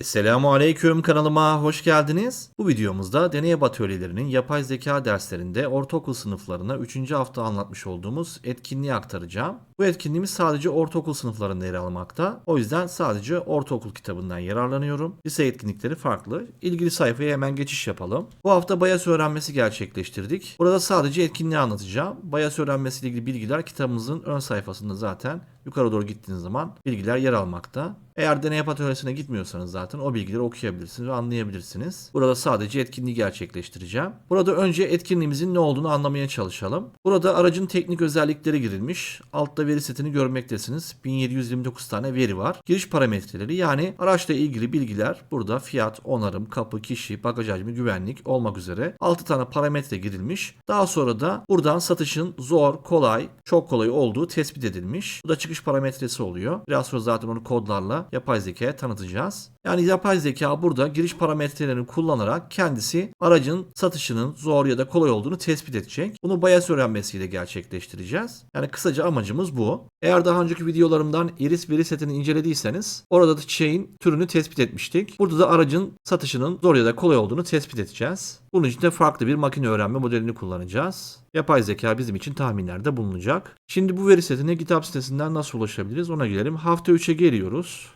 Esselamu Aleyküm kanalıma hoş geldiniz. Bu videomuzda deney atölyelerinin yapay zeka derslerinde ortaokul sınıflarına 3. hafta anlatmış olduğumuz etkinliği aktaracağım. Bu etkinliğimiz sadece ortaokul sınıflarında yer almakta. O yüzden sadece ortaokul kitabından yararlanıyorum. Lise etkinlikleri farklı. İlgili sayfaya hemen geçiş yapalım. Bu hafta Bayas öğrenmesi gerçekleştirdik. Burada sadece etkinliği anlatacağım. Bayas öğrenmesiyle ilgili bilgiler kitabımızın ön sayfasında zaten yukarı doğru gittiğiniz zaman bilgiler yer almakta. Eğer deney atölyesine gitmiyorsanız zaten o bilgileri okuyabilirsiniz ve anlayabilirsiniz. Burada sadece etkinliği gerçekleştireceğim. Burada önce etkinliğimizin ne olduğunu anlamaya çalışalım. Burada aracın teknik özellikleri girilmiş. Altta veri setini görmektesiniz. 1729 tane veri var. Giriş parametreleri yani araçla ilgili bilgiler burada fiyat, onarım, kapı, kişi, bagaj hacmi, güvenlik olmak üzere 6 tane parametre girilmiş. Daha sonra da buradan satışın zor, kolay, çok kolay olduğu tespit edilmiş. Bu da çıkış parametresi oluyor. Biraz sonra zaten onu kodlarla yapay zekaya tanıtacağız. Yani yapay zeka burada giriş parametrelerini kullanarak kendisi aracın satışının zor ya da kolay olduğunu tespit edecek. Bunu Bayes öğrenmesiyle gerçekleştireceğiz. Yani kısaca amacımız bu. Eğer daha önceki videolarımdan iris veri setini incelediyseniz orada da çiçeğin türünü tespit etmiştik. Burada da aracın satışının zor ya da kolay olduğunu tespit edeceğiz. Bunun için de farklı bir makine öğrenme modelini kullanacağız. Yapay zeka bizim için tahminlerde bulunacak. Şimdi bu veri setine GitHub sitesinden nasıl ulaşabiliriz ona gelelim. Hafta 3'e geliyoruz.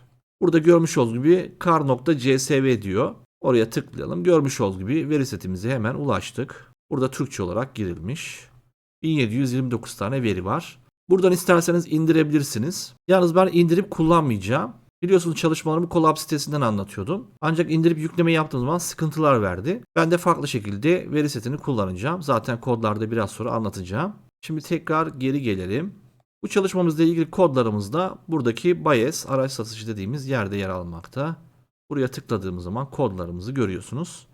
Burada görmüş olduğunuz gibi kar.csv diyor. Oraya tıklayalım. Görmüş olduğunuz gibi veri setimize hemen ulaştık. Burada Türkçe olarak girilmiş. 1729 tane veri var. Buradan isterseniz indirebilirsiniz. Yalnız ben indirip kullanmayacağım. Biliyorsunuz çalışmalarımı Colab sitesinden anlatıyordum. Ancak indirip yükleme yaptığım zaman sıkıntılar verdi. Ben de farklı şekilde veri setini kullanacağım. Zaten kodlarda biraz sonra anlatacağım. Şimdi tekrar geri gelelim. Bu çalışmamızla ilgili kodlarımız da buradaki Bayes araç satışı dediğimiz yerde yer almakta. Buraya tıkladığımız zaman kodlarımızı görüyorsunuz.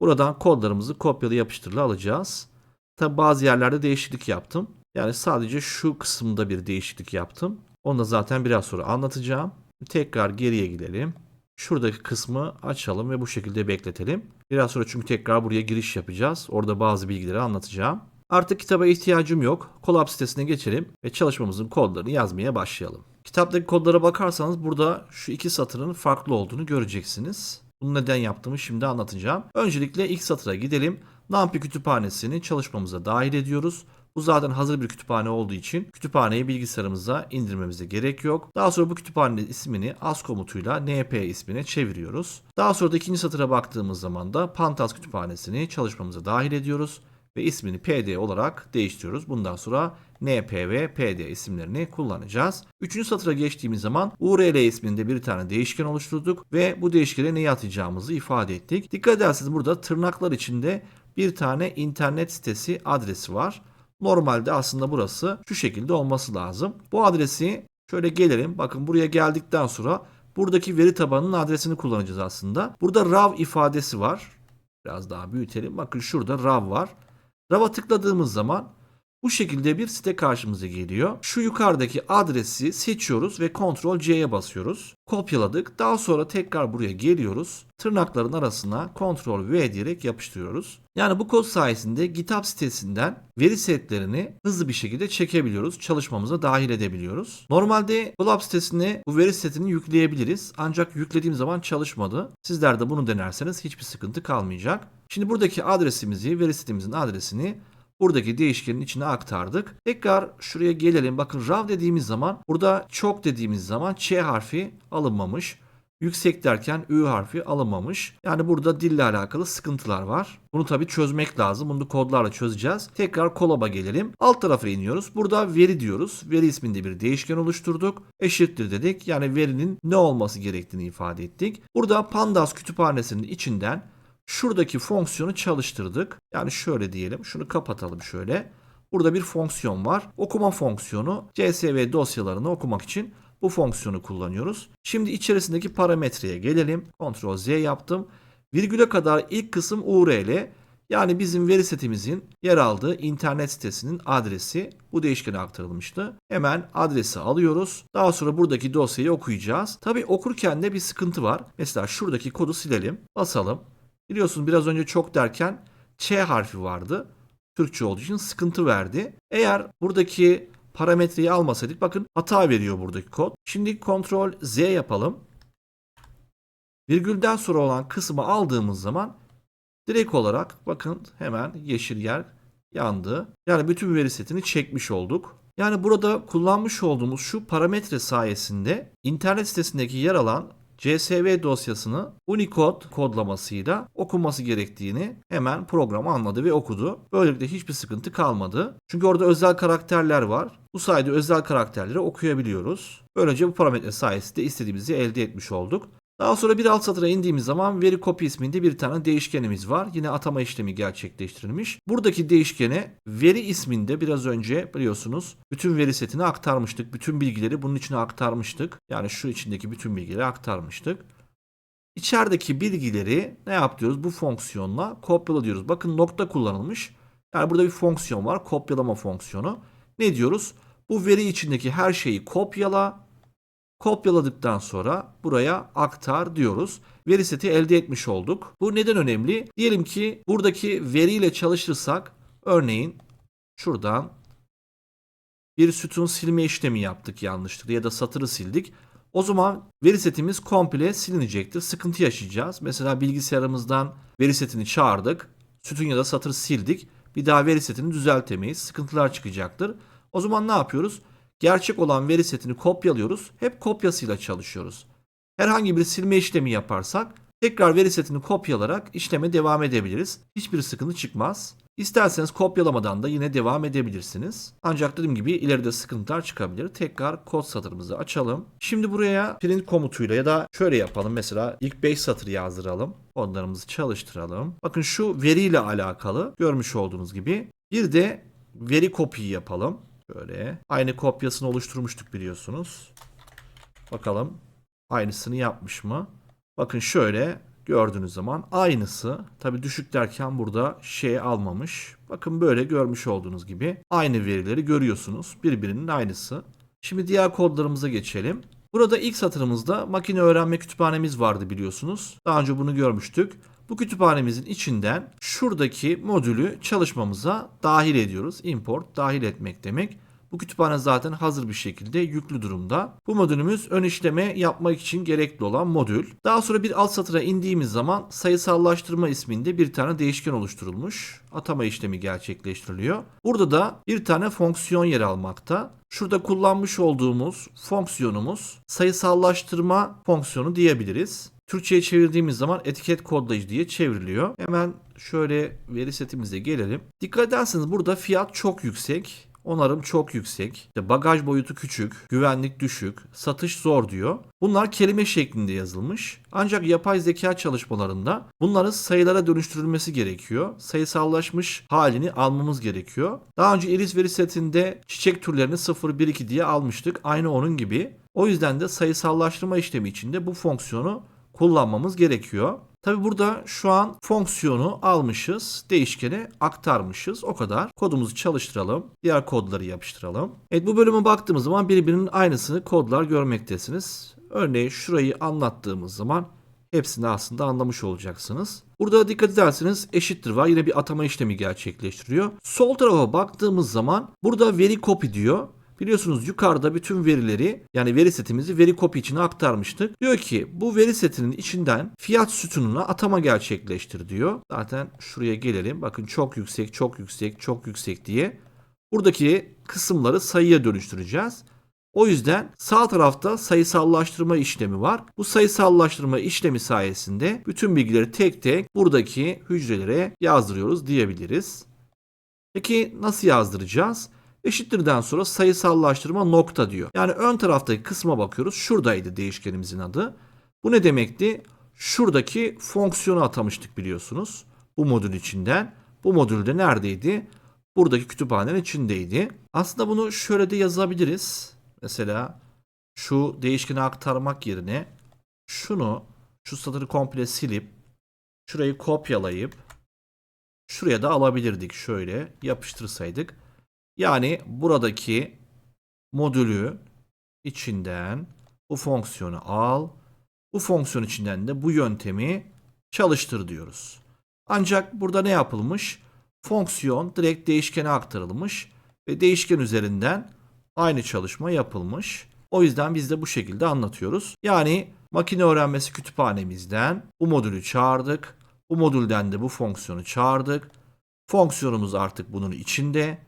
Buradan kodlarımızı kopyalı yapıştırla alacağız. Tabi bazı yerlerde değişiklik yaptım. Yani sadece şu kısımda bir değişiklik yaptım. Onu da zaten biraz sonra anlatacağım. Tekrar geriye gidelim. Şuradaki kısmı açalım ve bu şekilde bekletelim. Biraz sonra çünkü tekrar buraya giriş yapacağız. Orada bazı bilgileri anlatacağım. Artık kitaba ihtiyacım yok. Colab sitesine geçelim ve çalışmamızın kodlarını yazmaya başlayalım. Kitaptaki kodlara bakarsanız burada şu iki satırın farklı olduğunu göreceksiniz. Bunu neden yaptığımı şimdi anlatacağım. Öncelikle ilk satıra gidelim. NumPy kütüphanesini çalışmamıza dahil ediyoruz. Bu zaten hazır bir kütüphane olduğu için kütüphaneyi bilgisayarımıza indirmemize gerek yok. Daha sonra bu kütüphanenin ismini as komutuyla np ismine çeviriyoruz. Daha sonra da ikinci satıra baktığımız zaman da Pantas kütüphanesini çalışmamıza dahil ediyoruz ve ismini pd olarak değiştiriyoruz. Bundan sonra np ve pd isimlerini kullanacağız. Üçüncü satıra geçtiğimiz zaman url isminde bir tane değişken oluşturduk ve bu değişkene neyi atacağımızı ifade ettik. Dikkat ederseniz burada tırnaklar içinde bir tane internet sitesi adresi var. Normalde aslında burası şu şekilde olması lazım. Bu adresi şöyle gelelim. Bakın buraya geldikten sonra buradaki veri tabanının adresini kullanacağız aslında. Burada raw ifadesi var. Biraz daha büyütelim. Bakın şurada raw var. Rav'a tıkladığımız zaman bu şekilde bir site karşımıza geliyor. Şu yukarıdaki adresi seçiyoruz ve Ctrl C'ye basıyoruz. Kopyaladık. Daha sonra tekrar buraya geliyoruz. Tırnakların arasına Ctrl V diyerek yapıştırıyoruz. Yani bu kod sayesinde GitHub sitesinden veri setlerini hızlı bir şekilde çekebiliyoruz. Çalışmamıza dahil edebiliyoruz. Normalde Colab sitesine bu veri setini yükleyebiliriz. Ancak yüklediğim zaman çalışmadı. Sizler de bunu denerseniz hiçbir sıkıntı kalmayacak. Şimdi buradaki adresimizi, veri setimizin adresini buradaki değişkenin içine aktardık. Tekrar şuraya gelelim. Bakın raw dediğimiz zaman burada çok dediğimiz zaman ç harfi alınmamış. Yüksek derken ü harfi alınmamış. Yani burada dille alakalı sıkıntılar var. Bunu tabii çözmek lazım. Bunu kodlarla çözeceğiz. Tekrar kolaba gelelim. Alt tarafa iniyoruz. Burada veri diyoruz. Veri isminde bir değişken oluşturduk. Eşittir dedik. Yani verinin ne olması gerektiğini ifade ettik. Burada pandas kütüphanesinin içinden şuradaki fonksiyonu çalıştırdık. Yani şöyle diyelim. Şunu kapatalım şöyle. Burada bir fonksiyon var. Okuma fonksiyonu CSV dosyalarını okumak için bu fonksiyonu kullanıyoruz. Şimdi içerisindeki parametreye gelelim. Ctrl Z yaptım. Virgüle kadar ilk kısım URL. Yani bizim veri setimizin yer aldığı internet sitesinin adresi bu değişkene aktarılmıştı. Hemen adresi alıyoruz. Daha sonra buradaki dosyayı okuyacağız. Tabi okurken de bir sıkıntı var. Mesela şuradaki kodu silelim. Basalım. Biliyorsunuz biraz önce çok derken Ç harfi vardı. Türkçe olduğu için sıkıntı verdi. Eğer buradaki parametreyi almasaydık bakın hata veriyor buradaki kod. Şimdi Ctrl Z yapalım. Virgülden sonra olan kısmı aldığımız zaman direkt olarak bakın hemen yeşil yer yandı. Yani bütün veri setini çekmiş olduk. Yani burada kullanmış olduğumuz şu parametre sayesinde internet sitesindeki yer alan CSV dosyasını Unicode kodlamasıyla okunması gerektiğini hemen program anladı ve okudu. Böylelikle hiçbir sıkıntı kalmadı. Çünkü orada özel karakterler var. Bu sayede özel karakterleri okuyabiliyoruz. Böylece bu parametre sayesinde istediğimizi elde etmiş olduk. Daha sonra bir alt satıra indiğimiz zaman veri copy isminde bir tane değişkenimiz var. Yine atama işlemi gerçekleştirilmiş. Buradaki değişkene veri isminde biraz önce biliyorsunuz bütün veri setini aktarmıştık. Bütün bilgileri bunun içine aktarmıştık. Yani şu içindeki bütün bilgileri aktarmıştık. İçerideki bilgileri ne yapıyoruz? Bu fonksiyonla kopyala diyoruz. Bakın nokta kullanılmış. Yani burada bir fonksiyon var. Kopyalama fonksiyonu. Ne diyoruz? Bu veri içindeki her şeyi kopyala. Kopyaladıktan sonra buraya aktar diyoruz. Veri seti elde etmiş olduk. Bu neden önemli? Diyelim ki buradaki veriyle çalışırsak örneğin şuradan bir sütun silme işlemi yaptık yanlışlıkla ya da satırı sildik. O zaman veri setimiz komple silinecektir. Sıkıntı yaşayacağız. Mesela bilgisayarımızdan veri setini çağırdık. Sütun ya da satır sildik. Bir daha veri setini düzeltemeyiz. Sıkıntılar çıkacaktır. O zaman ne yapıyoruz? Gerçek olan veri setini kopyalıyoruz. Hep kopyasıyla çalışıyoruz. Herhangi bir silme işlemi yaparsak tekrar veri setini kopyalarak işleme devam edebiliriz. Hiçbir sıkıntı çıkmaz. İsterseniz kopyalamadan da yine devam edebilirsiniz. Ancak dediğim gibi ileride sıkıntılar çıkabilir. Tekrar kod satırımızı açalım. Şimdi buraya print komutuyla ya da şöyle yapalım. Mesela ilk 5 satır yazdıralım. Kodlarımızı çalıştıralım. Bakın şu veriyle alakalı görmüş olduğunuz gibi bir de veri kopyayı yapalım. Böyle aynı kopyasını oluşturmuştuk biliyorsunuz. Bakalım aynısını yapmış mı? Bakın şöyle gördüğünüz zaman aynısı. Tabi düşük derken burada şey almamış. Bakın böyle görmüş olduğunuz gibi aynı verileri görüyorsunuz. Birbirinin aynısı. Şimdi diğer kodlarımıza geçelim. Burada ilk satırımızda makine öğrenme kütüphanemiz vardı biliyorsunuz. Daha önce bunu görmüştük. Bu kütüphanemizin içinden şuradaki modülü çalışmamıza dahil ediyoruz. Import dahil etmek demek. Bu kütüphane zaten hazır bir şekilde yüklü durumda. Bu modülümüz ön işleme yapmak için gerekli olan modül. Daha sonra bir alt satıra indiğimiz zaman sayısallaştırma isminde bir tane değişken oluşturulmuş. Atama işlemi gerçekleştiriliyor. Burada da bir tane fonksiyon yer almakta. Şurada kullanmış olduğumuz fonksiyonumuz sayısallaştırma fonksiyonu diyebiliriz. Türkçe'ye çevirdiğimiz zaman etiket kodlayıcı diye çevriliyor. Hemen şöyle veri setimize gelelim. Dikkat ederseniz burada fiyat çok yüksek. Onarım çok yüksek. İşte bagaj boyutu küçük, güvenlik düşük, satış zor diyor. Bunlar kelime şeklinde yazılmış. Ancak yapay zeka çalışmalarında bunların sayılara dönüştürülmesi gerekiyor. Sayısallaşmış halini almamız gerekiyor. Daha önce iris veri setinde çiçek türlerini 0, 1, 2 diye almıştık. Aynı onun gibi. O yüzden de sayısallaştırma işlemi içinde bu fonksiyonu kullanmamız gerekiyor. Tabi burada şu an fonksiyonu almışız, değişkene aktarmışız. O kadar. Kodumuzu çalıştıralım. Diğer kodları yapıştıralım. Evet bu bölüme baktığımız zaman birbirinin aynısını kodlar görmektesiniz. Örneğin şurayı anlattığımız zaman hepsini aslında anlamış olacaksınız. Burada dikkat ederseniz eşittir var. Yine bir atama işlemi gerçekleştiriyor. Sol tarafa baktığımız zaman burada veri copy diyor. Biliyorsunuz yukarıda bütün verileri yani veri setimizi veri copy içine aktarmıştık. Diyor ki bu veri setinin içinden fiyat sütununa atama gerçekleştir diyor. Zaten şuraya gelelim. Bakın çok yüksek, çok yüksek, çok yüksek diye. Buradaki kısımları sayıya dönüştüreceğiz. O yüzden sağ tarafta sayısallaştırma işlemi var. Bu sayısallaştırma işlemi sayesinde bütün bilgileri tek tek buradaki hücrelere yazdırıyoruz diyebiliriz. Peki nasıl yazdıracağız? Eşittirden sonra sayısallaştırma nokta diyor. Yani ön taraftaki kısma bakıyoruz. Şuradaydı değişkenimizin adı. Bu ne demekti? Şuradaki fonksiyonu atamıştık biliyorsunuz. Bu modül içinden. Bu modülde neredeydi? Buradaki kütüphanenin içindeydi. Aslında bunu şöyle de yazabiliriz. Mesela şu değişkeni aktarmak yerine şunu şu satırı komple silip şurayı kopyalayıp şuraya da alabilirdik şöyle yapıştırsaydık. Yani buradaki modülü içinden bu fonksiyonu al. Bu fonksiyon içinden de bu yöntemi çalıştır diyoruz. Ancak burada ne yapılmış? Fonksiyon direkt değişkene aktarılmış ve değişken üzerinden aynı çalışma yapılmış. O yüzden biz de bu şekilde anlatıyoruz. Yani Makine öğrenmesi kütüphanemizden bu modülü çağırdık. Bu modülden de bu fonksiyonu çağırdık. Fonksiyonumuz artık bunun içinde.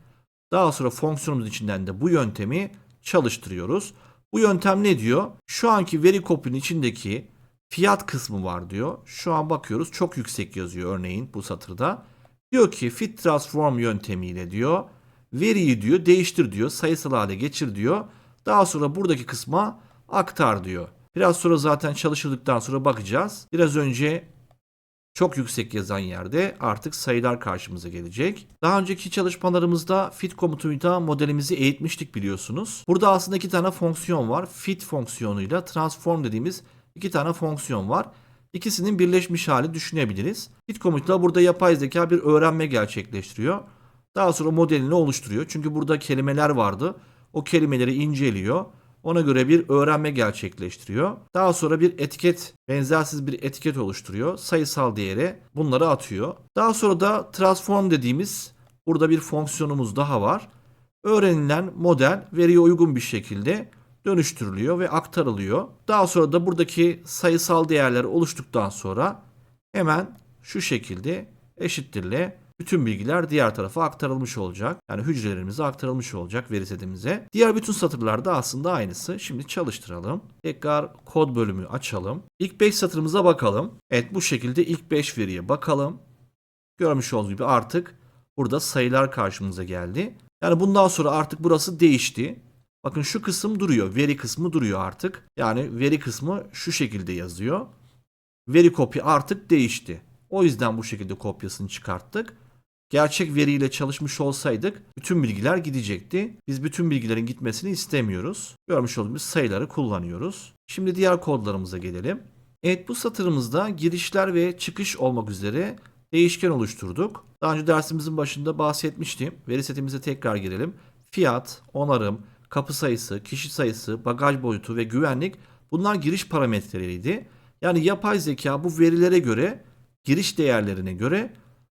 Daha sonra fonksiyonumuz içinden de bu yöntemi çalıştırıyoruz. Bu yöntem ne diyor? Şu anki veri kopinin içindeki fiyat kısmı var diyor. Şu an bakıyoruz çok yüksek yazıyor örneğin bu satırda. Diyor ki fit transform yöntemiyle diyor veriyi diyor değiştir diyor sayısal hale geçir diyor. Daha sonra buradaki kısma aktar diyor. Biraz sonra zaten çalışıldıktan sonra bakacağız. Biraz önce çok yüksek yazan yerde artık sayılar karşımıza gelecek. Daha önceki çalışmalarımızda fit komutuyla modelimizi eğitmiştik biliyorsunuz. Burada aslında iki tane fonksiyon var. Fit fonksiyonuyla transform dediğimiz iki tane fonksiyon var. İkisinin birleşmiş hali düşünebiliriz. Fit komutuyla burada yapay zeka bir öğrenme gerçekleştiriyor. Daha sonra modelini oluşturuyor. Çünkü burada kelimeler vardı. O kelimeleri inceliyor. Ona göre bir öğrenme gerçekleştiriyor. Daha sonra bir etiket, benzersiz bir etiket oluşturuyor. Sayısal değere bunları atıyor. Daha sonra da transform dediğimiz burada bir fonksiyonumuz daha var. Öğrenilen model veriye uygun bir şekilde dönüştürülüyor ve aktarılıyor. Daha sonra da buradaki sayısal değerler oluştuktan sonra hemen şu şekilde eşittirle bütün bilgiler diğer tarafa aktarılmış olacak. Yani hücrelerimize aktarılmış olacak veri setimize. Diğer bütün satırlar da aslında aynısı. Şimdi çalıştıralım. Tekrar kod bölümü açalım. İlk 5 satırımıza bakalım. Evet bu şekilde ilk 5 veriye bakalım. Görmüş olduğunuz gibi artık burada sayılar karşımıza geldi. Yani bundan sonra artık burası değişti. Bakın şu kısım duruyor. Veri kısmı duruyor artık. Yani veri kısmı şu şekilde yazıyor. Veri kopya artık değişti. O yüzden bu şekilde kopyasını çıkarttık. Gerçek veriyle çalışmış olsaydık bütün bilgiler gidecekti. Biz bütün bilgilerin gitmesini istemiyoruz. Görmüş olduğumuz sayıları kullanıyoruz. Şimdi diğer kodlarımıza gelelim. Evet bu satırımızda girişler ve çıkış olmak üzere değişken oluşturduk. Daha önce dersimizin başında bahsetmiştim. Veri setimize tekrar girelim. Fiyat, onarım, kapı sayısı, kişi sayısı, bagaj boyutu ve güvenlik bunlar giriş parametreleriydi. Yani yapay zeka bu verilere göre giriş değerlerine göre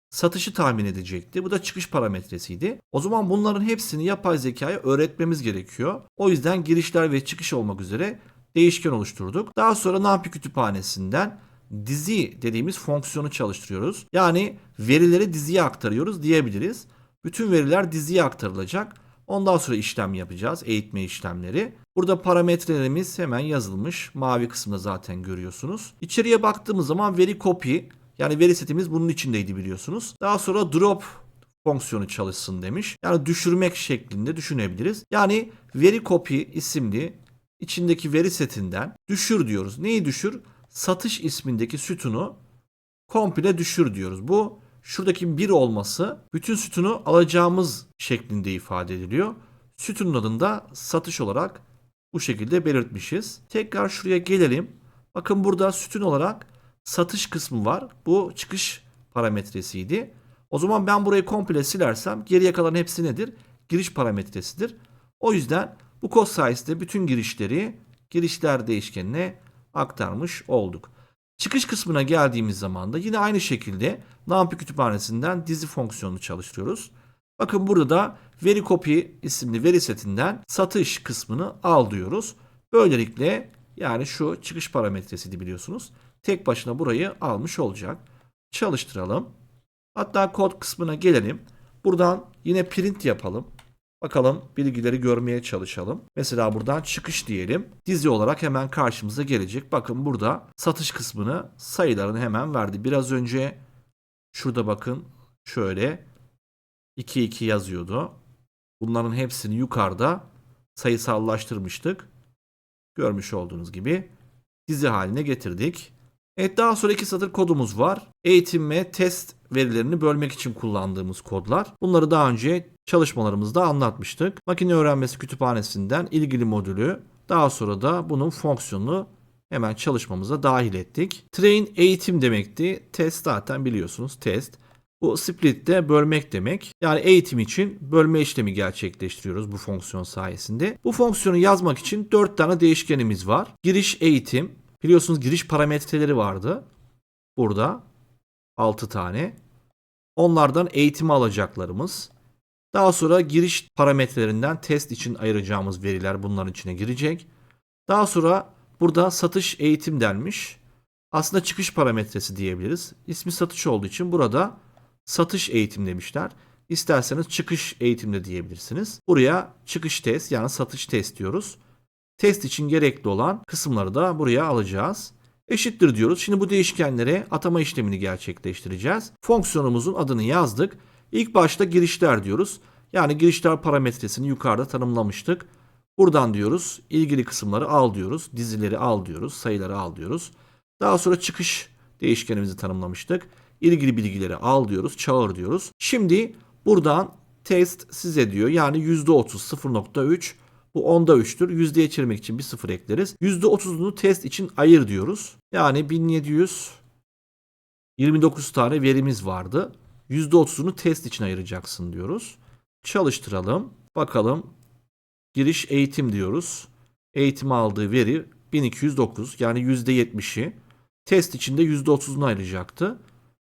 satışı tahmin edecekti. Bu da çıkış parametresiydi. O zaman bunların hepsini yapay zekaya öğretmemiz gerekiyor. O yüzden girişler ve çıkış olmak üzere değişken oluşturduk. Daha sonra NumPy kütüphanesinden dizi dediğimiz fonksiyonu çalıştırıyoruz. Yani verileri diziye aktarıyoruz diyebiliriz. Bütün veriler diziye aktarılacak. Ondan sonra işlem yapacağız. Eğitme işlemleri. Burada parametrelerimiz hemen yazılmış. Mavi kısmında zaten görüyorsunuz. İçeriye baktığımız zaman veri copy yani veri setimiz bunun içindeydi biliyorsunuz. Daha sonra drop fonksiyonu çalışsın demiş. Yani düşürmek şeklinde düşünebiliriz. Yani veri copy isimli içindeki veri setinden düşür diyoruz. Neyi düşür? Satış ismindeki sütunu komple düşür diyoruz. Bu şuradaki bir olması bütün sütunu alacağımız şeklinde ifade ediliyor. Sütunun adında satış olarak bu şekilde belirtmişiz. Tekrar şuraya gelelim. Bakın burada sütun olarak satış kısmı var. Bu çıkış parametresiydi. O zaman ben burayı komple silersem geriye kalan hepsi nedir? Giriş parametresidir. O yüzden bu kod sayesinde bütün girişleri girişler değişkenine aktarmış olduk. Çıkış kısmına geldiğimiz zaman da yine aynı şekilde NumPy kütüphanesinden dizi fonksiyonunu çalıştırıyoruz. Bakın burada da veri copy isimli veri setinden satış kısmını al diyoruz. Böylelikle yani şu çıkış parametresiydi biliyorsunuz tek başına burayı almış olacak. Çalıştıralım. Hatta kod kısmına gelelim. Buradan yine print yapalım. Bakalım bilgileri görmeye çalışalım. Mesela buradan çıkış diyelim. Dizi olarak hemen karşımıza gelecek. Bakın burada satış kısmını sayılarını hemen verdi. Biraz önce şurada bakın şöyle 2 2 yazıyordu. Bunların hepsini yukarıda sayısallaştırmıştık. Görmüş olduğunuz gibi dizi haline getirdik. Evet daha sonra iki satır kodumuz var. Eğitim ve test verilerini bölmek için kullandığımız kodlar. Bunları daha önce çalışmalarımızda anlatmıştık. Makine öğrenmesi kütüphanesinden ilgili modülü daha sonra da bunun fonksiyonunu hemen çalışmamıza dahil ettik. Train eğitim demekti. Test zaten biliyorsunuz test. Bu split de bölmek demek. Yani eğitim için bölme işlemi gerçekleştiriyoruz bu fonksiyon sayesinde. Bu fonksiyonu yazmak için 4 tane değişkenimiz var. Giriş eğitim, Biliyorsunuz giriş parametreleri vardı. Burada 6 tane. Onlardan eğitimi alacaklarımız. Daha sonra giriş parametrelerinden test için ayıracağımız veriler bunların içine girecek. Daha sonra Burada satış eğitim denmiş. Aslında çıkış parametresi diyebiliriz. İsmi satış olduğu için burada satış eğitim demişler. İsterseniz çıkış eğitim de diyebilirsiniz. Buraya çıkış test yani satış test diyoruz. Test için gerekli olan kısımları da buraya alacağız. Eşittir diyoruz. Şimdi bu değişkenlere atama işlemini gerçekleştireceğiz. Fonksiyonumuzun adını yazdık. İlk başta girişler diyoruz. Yani girişler parametresini yukarıda tanımlamıştık. Buradan diyoruz ilgili kısımları al diyoruz. Dizileri al diyoruz. Sayıları al diyoruz. Daha sonra çıkış değişkenimizi tanımlamıştık. İlgili bilgileri al diyoruz. Çağır diyoruz. Şimdi buradan test size diyor. Yani %30 0.3 bu onda 3'tür. Yüzdeye çevirmek için bir sıfır ekleriz. %30'unu test için ayır diyoruz. Yani 1729 tane verimiz vardı. %30'unu test için ayıracaksın diyoruz. Çalıştıralım. Bakalım. Giriş eğitim diyoruz. Eğitim aldığı veri 1209 yani %70'i. Test içinde %30'unu ayıracaktı.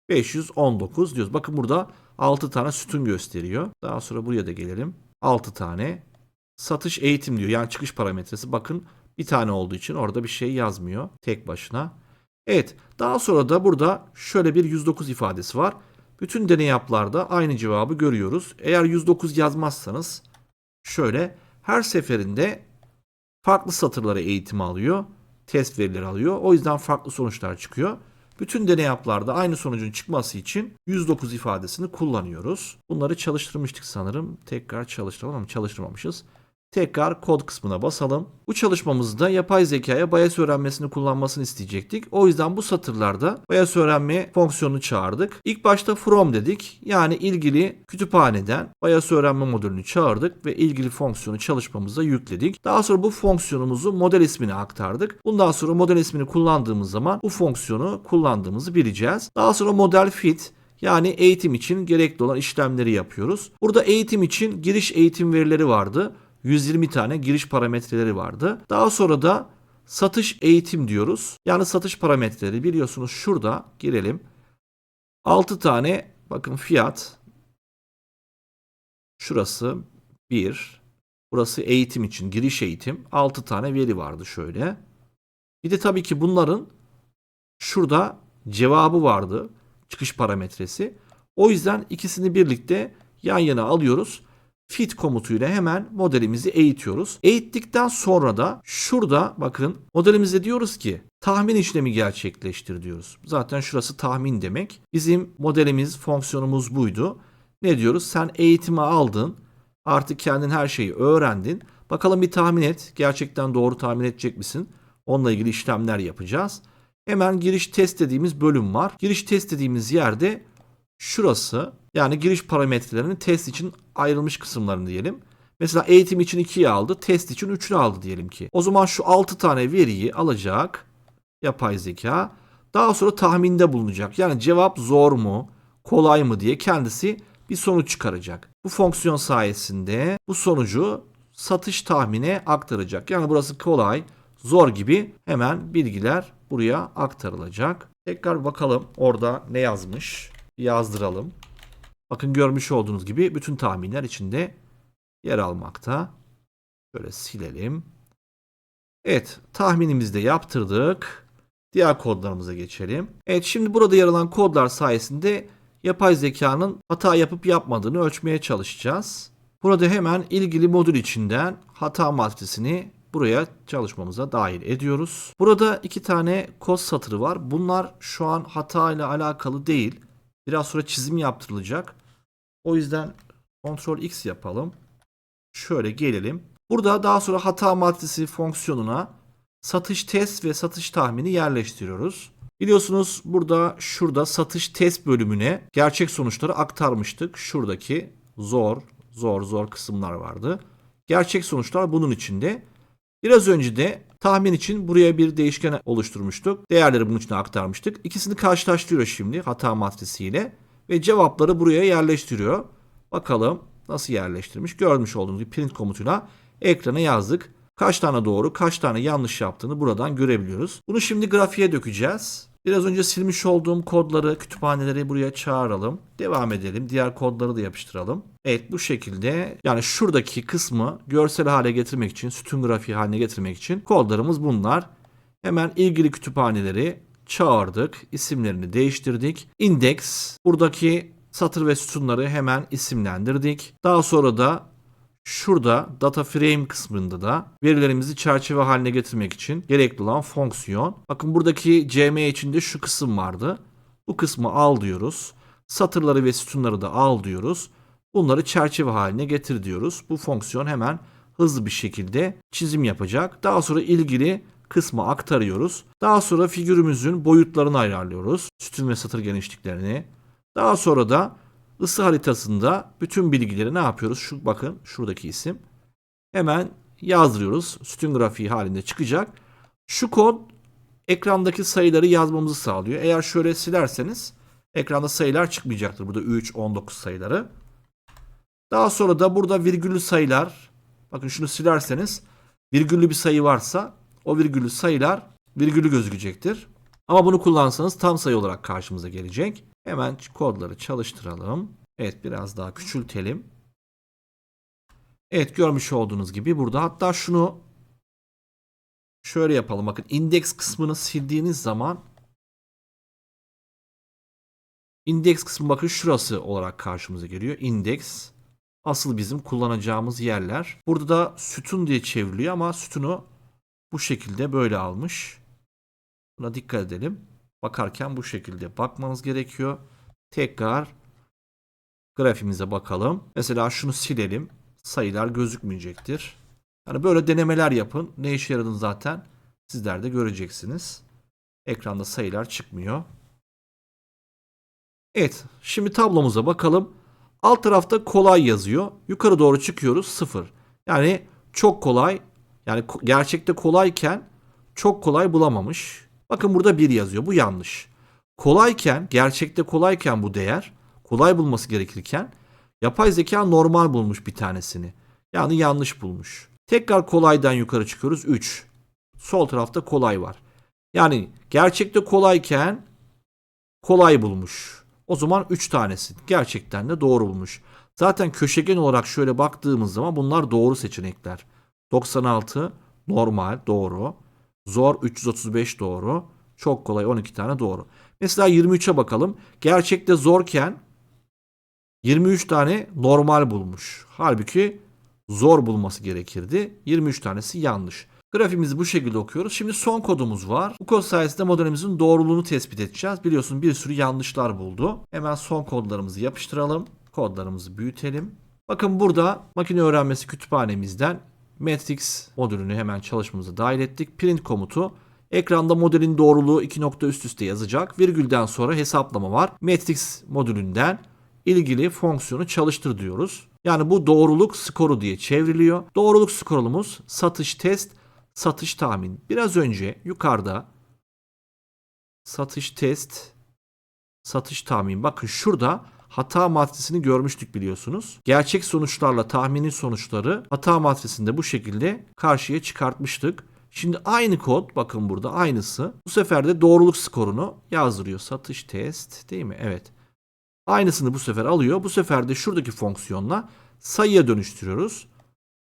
519 diyoruz. Bakın burada 6 tane sütun gösteriyor. Daha sonra buraya da gelelim. 6 tane satış eğitim diyor. Yani çıkış parametresi. Bakın bir tane olduğu için orada bir şey yazmıyor tek başına. Evet. Daha sonra da burada şöyle bir 109 ifadesi var. Bütün deney yapılarda aynı cevabı görüyoruz. Eğer 109 yazmazsanız şöyle her seferinde farklı satırlara eğitim alıyor. Test verileri alıyor. O yüzden farklı sonuçlar çıkıyor. Bütün deney yapılarda aynı sonucun çıkması için 109 ifadesini kullanıyoruz. Bunları çalıştırmıştık sanırım. Tekrar çalıştıralım ama çalıştırmamışız. Tekrar kod kısmına basalım. Bu çalışmamızda yapay zekaya bayas öğrenmesini kullanmasını isteyecektik. O yüzden bu satırlarda bayas öğrenme fonksiyonunu çağırdık. İlk başta from dedik. Yani ilgili kütüphaneden bayas öğrenme modülünü çağırdık ve ilgili fonksiyonu çalışmamıza yükledik. Daha sonra bu fonksiyonumuzu model ismine aktardık. Bundan sonra model ismini kullandığımız zaman bu fonksiyonu kullandığımızı bileceğiz. Daha sonra model fit yani eğitim için gerekli olan işlemleri yapıyoruz. Burada eğitim için giriş eğitim verileri vardı. 120 tane giriş parametreleri vardı. Daha sonra da satış eğitim diyoruz. Yani satış parametreleri biliyorsunuz şurada girelim. 6 tane bakın fiyat. Şurası 1. Burası eğitim için giriş eğitim. 6 tane veri vardı şöyle. Bir de tabii ki bunların şurada cevabı vardı. Çıkış parametresi. O yüzden ikisini birlikte yan yana alıyoruz fit komutuyla hemen modelimizi eğitiyoruz. Eğittikten sonra da şurada bakın modelimize diyoruz ki tahmin işlemi gerçekleştir diyoruz. Zaten şurası tahmin demek. Bizim modelimiz, fonksiyonumuz buydu. Ne diyoruz? Sen eğitimi aldın. Artık kendin her şeyi öğrendin. Bakalım bir tahmin et. Gerçekten doğru tahmin edecek misin? Onunla ilgili işlemler yapacağız. Hemen giriş test dediğimiz bölüm var. Giriş test dediğimiz yerde şurası yani giriş parametrelerinin test için ayrılmış kısımlarını diyelim. Mesela eğitim için 2'yi aldı, test için 3'ünü aldı diyelim ki. O zaman şu 6 tane veriyi alacak yapay zeka. Daha sonra tahminde bulunacak. Yani cevap zor mu, kolay mı diye kendisi bir sonuç çıkaracak. Bu fonksiyon sayesinde bu sonucu satış tahmine aktaracak. Yani burası kolay, zor gibi hemen bilgiler buraya aktarılacak. Tekrar bakalım orada ne yazmış. Yazdıralım. Bakın görmüş olduğunuz gibi bütün tahminler içinde yer almakta. Şöyle silelim. Evet tahminimizi de yaptırdık. Diğer kodlarımıza geçelim. Evet şimdi burada yer alan kodlar sayesinde yapay zekanın hata yapıp yapmadığını ölçmeye çalışacağız. Burada hemen ilgili modül içinden hata matrisini buraya çalışmamıza dahil ediyoruz. Burada iki tane kod satırı var. Bunlar şu an hata ile alakalı değil. Biraz sonra çizim yaptırılacak. O yüzden Ctrl X yapalım. Şöyle gelelim. Burada daha sonra hata matrisi fonksiyonuna satış test ve satış tahmini yerleştiriyoruz. Biliyorsunuz burada şurada satış test bölümüne gerçek sonuçları aktarmıştık. Şuradaki zor, zor, zor kısımlar vardı. Gerçek sonuçlar bunun içinde. Biraz önce de tahmin için buraya bir değişken oluşturmuştuk. Değerleri bunun içine aktarmıştık. İkisini karşılaştırıyor şimdi hata matrisiyle ve cevapları buraya yerleştiriyor. Bakalım nasıl yerleştirmiş. Görmüş olduğunuz gibi print komutuyla ekrana yazdık. Kaç tane doğru, kaç tane yanlış yaptığını buradan görebiliyoruz. Bunu şimdi grafiğe dökeceğiz. Biraz önce silmiş olduğum kodları, kütüphaneleri buraya çağıralım. Devam edelim. Diğer kodları da yapıştıralım. Evet bu şekilde yani şuradaki kısmı görsel hale getirmek için, sütun grafiği haline getirmek için kodlarımız bunlar. Hemen ilgili kütüphaneleri çağırdık. isimlerini değiştirdik. Index buradaki satır ve sütunları hemen isimlendirdik. Daha sonra da şurada data frame kısmında da verilerimizi çerçeve haline getirmek için gerekli olan fonksiyon. Bakın buradaki CM içinde şu kısım vardı. Bu kısmı al diyoruz. Satırları ve sütunları da al diyoruz. Bunları çerçeve haline getir diyoruz. Bu fonksiyon hemen hızlı bir şekilde çizim yapacak. Daha sonra ilgili kısmı aktarıyoruz. Daha sonra figürümüzün boyutlarını ayarlıyoruz. Sütun ve satır genişliklerini. Daha sonra da ısı haritasında bütün bilgileri ne yapıyoruz? Şu bakın şuradaki isim. Hemen yazdırıyoruz. Sütun grafiği halinde çıkacak. Şu kod ekrandaki sayıları yazmamızı sağlıyor. Eğer şöyle silerseniz ekranda sayılar çıkmayacaktır. Burada 3, 19 sayıları. Daha sonra da burada virgüllü sayılar. Bakın şunu silerseniz virgüllü bir sayı varsa o virgüllü sayılar virgülü gözükecektir. Ama bunu kullansanız tam sayı olarak karşımıza gelecek. Hemen kodları çalıştıralım. Evet biraz daha küçültelim. Evet görmüş olduğunuz gibi burada hatta şunu şöyle yapalım. Bakın index kısmını sildiğiniz zaman index kısmı bakın şurası olarak karşımıza geliyor. Index asıl bizim kullanacağımız yerler. Burada da sütun diye çevriliyor ama sütunu bu şekilde böyle almış. Buna dikkat edelim. Bakarken bu şekilde bakmanız gerekiyor. Tekrar grafimize bakalım. Mesela şunu silelim. Sayılar gözükmeyecektir. Yani böyle denemeler yapın. Ne işe yaradığını zaten sizler de göreceksiniz. Ekranda sayılar çıkmıyor. Evet, şimdi tablomuza bakalım. Alt tarafta kolay yazıyor. Yukarı doğru çıkıyoruz 0. Yani çok kolay. Yani gerçekte kolayken çok kolay bulamamış. Bakın burada 1 yazıyor. Bu yanlış. Kolayken, gerçekte kolayken bu değer kolay bulması gerekirken yapay zeka normal bulmuş bir tanesini. Yani yanlış bulmuş. Tekrar kolaydan yukarı çıkıyoruz 3. Sol tarafta kolay var. Yani gerçekte kolayken kolay bulmuş. O zaman 3 tanesi gerçekten de doğru bulmuş. Zaten köşegen olarak şöyle baktığımız zaman bunlar doğru seçenekler. 96 normal doğru. Zor 335 doğru. Çok kolay 12 tane doğru. Mesela 23'e bakalım. Gerçekte zorken 23 tane normal bulmuş. Halbuki zor bulması gerekirdi. 23 tanesi yanlış. Grafimizi bu şekilde okuyoruz. Şimdi son kodumuz var. Bu kod sayesinde modelimizin doğruluğunu tespit edeceğiz. Biliyorsun bir sürü yanlışlar buldu. Hemen son kodlarımızı yapıştıralım. Kodlarımızı büyütelim. Bakın burada makine öğrenmesi kütüphanemizden Matrix modülünü hemen çalışmamıza dahil ettik. Print komutu ekranda modelin doğruluğu iki nokta üst üste yazacak. Virgülden sonra hesaplama var. Matrix modülünden ilgili fonksiyonu çalıştır diyoruz. Yani bu doğruluk skoru diye çevriliyor. Doğruluk skorumuz satış test, satış tahmin. Biraz önce yukarıda satış test, satış tahmin. Bakın şurada hata matrisini görmüştük biliyorsunuz. Gerçek sonuçlarla tahmini sonuçları hata matrisinde bu şekilde karşıya çıkartmıştık. Şimdi aynı kod bakın burada aynısı. Bu sefer de doğruluk skorunu yazdırıyor. Satış test değil mi? Evet. Aynısını bu sefer alıyor. Bu sefer de şuradaki fonksiyonla sayıya dönüştürüyoruz.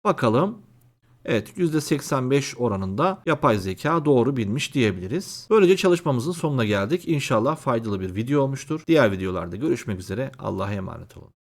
Bakalım. Evet %85 oranında yapay zeka doğru bilmiş diyebiliriz. Böylece çalışmamızın sonuna geldik. İnşallah faydalı bir video olmuştur. Diğer videolarda görüşmek üzere. Allah'a emanet olun.